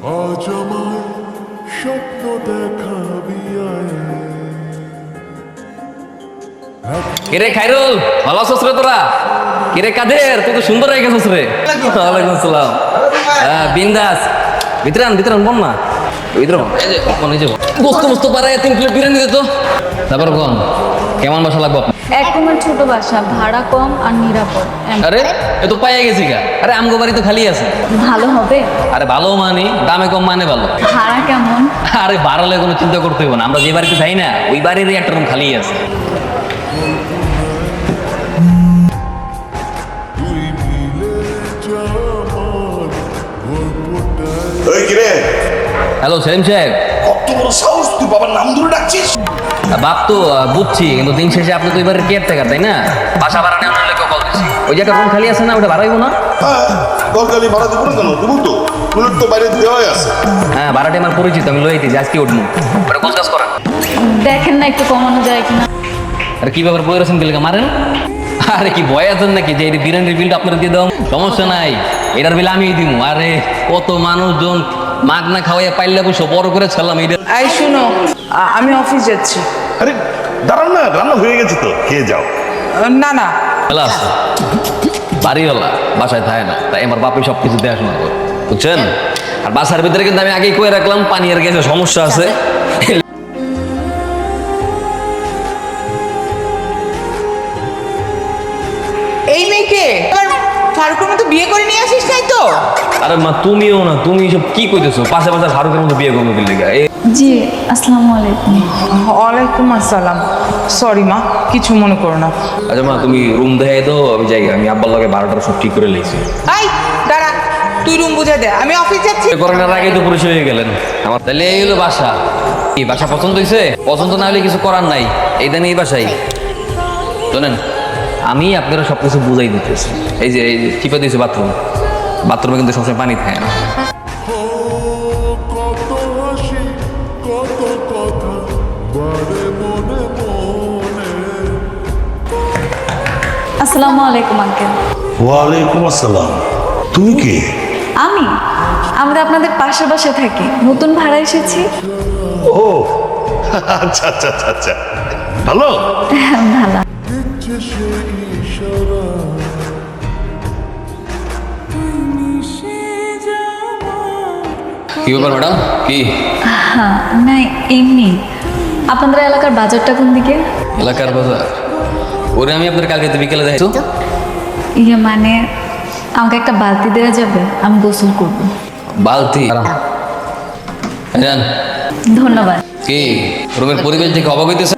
আজ আমায় স্বপ্ন দেখাবি কিরে খাইরুল, ভালো আছিস রে তোরা? কিরে কাদের, তুই তো সুন্দর হয়ে গেছিস রে। ওয়ালাইকুম আসসালাম। হ্যাঁ বিন্দাস। ভিতরে আন ভিতরে আন, বল না। ভিতরে এই যে কোন এই যে বস্তু বস্তু পাড়ায় তিন প্লেট বিরিয়ানি দে তো। তারপর কোন কেমন বাসা লাগবে আপনার? এক রুমের ছোট বাসা ভাড়া কম আর নিরাপদ। এম- আরে এ তো পাইয়া গেছি গা। আরে আমগো বাড়ি তো খালি আছে। ভালো হবে? আরে ভালো মানে দামে কম মানে ভালো। ভাড়া কেমন? আরে বাড়ালে কোনো চিন্তা করতে হবে না আমরা যে বাড়িতে যাই না ওই বাড়িরই একটা রুম খালি আছে। কিরে? হ্যালো সেলিম সাহেব। কত বড় সাহস তুই বাবার নাম ধরে ডাকছিস? বাপ তো বুঝছি কিন্তু দিন শেষে আপনি তো এবারে কেয়ার থাকার তাই না? বাসা ভাড়া নেওয়ার জন্য কল দিচ্ছি ওই যে একটা রুম খালি আছে না ওটা ভাড়াইবো না? হ্যাঁ দরকারি ভাড়া দেবো না কেন? দেবো তো। বুলেট তো বাইরে দেওয়াই আছে। হ্যাঁ ভাড়াটা আমার পরিচিত আমি লইতে যে আজকে উঠবো। ওটা করেন। দেখেন না একটু কমানো যায় কিনা। আর কি ব্যাপার বই দিলে মারেন? আরে কি ভয় আছেন নাকি? যে এই বিরিয়ানির বিলটা আপনারা দিয়ে দাও সমস্যা নাই। এটার বিল আমি দিব আরে কত মানুষজন মাগ না খাওয়াইয়া পাইলে বসে বড় করে ছাড়লাম এই শুনো আমি অফিস যাচ্ছি। আরে দাঁড়ান না রান্না হয়ে গেছে তো খেয়ে যাও। না না। আছে। বাড়িওয়ালা বাসায় থাকে না তাই আমার বাপি সব কিছু দেখাশোনা করে বুঝছেন? আর বাসার ভিতরে কিন্তু আমি আগেই কয়ে রাখলাম পানি আর গেছে সমস্যা আছে। এই মেয়েকে? এবার ফারুকের মতো বিয়ে করে নিয়ে আসিস তাই তো? আরে মা তুমিও না তুমি সব কি কইতেছো? পাশে পাশে ফারুকের মতো বিয়ে করব দিল্লি জি আসসালামু আলাইকুম। ওয়ালাইকুম আসসালাম। সরি মা কিছু মনে করো না। আচ্ছা মা তুমি রুম দেখাই তো আমি যাই আমি আব্বার লগে বারোটার সব ঠিক করে লেগেছি এই দাঁড়া তুই রুম বুঝে দে আমি অফিস যাচ্ছি। করোনার আগে তো পরিচয় হয়ে গেলেন। আমার তাহলে এই হলো বাসা। কি বাসা পছন্দ হয়েছে পছন্দ না হলে কিছু করার নাই। এই দেন এই বাসাই। শোনেন আমি আপনারা সব কিছু বুঝাই দিতেছি। এই যে এই যে টিপে দিয়েছে বাথরুম বাথরুমে কিন্তু সবসময় পানি থাকে না। আসসালামু আলাইকুম আঙ্কেল ওয়ালাইকুম আসসালাম। তুমি কি? আমি? আমরা আপনাদের থাকি। নতুন ভাড়া এসেছি? ও আচ্ছা আচ্ছা আচ্ছা আচ্ছা। ভালো? ভালো। দিচ্ছে সে ইশারা কি ব্যাপার ম্যাডাম? কি? হ্যাঁ না এমনি। আপনাদের এলাকার বাজারটা কোন দিকে? এলাকার বাজার? ওরে আমি আপনার কালকে বিকেলে দেখাই ইয়ে মানে আমাকে একটা বালতি দেওয়া যাবে আমি গোসল করব। বালতি? ধন্যবাদ। কি? রুমের পরিবেশ দেখে অবাক হইতেছে।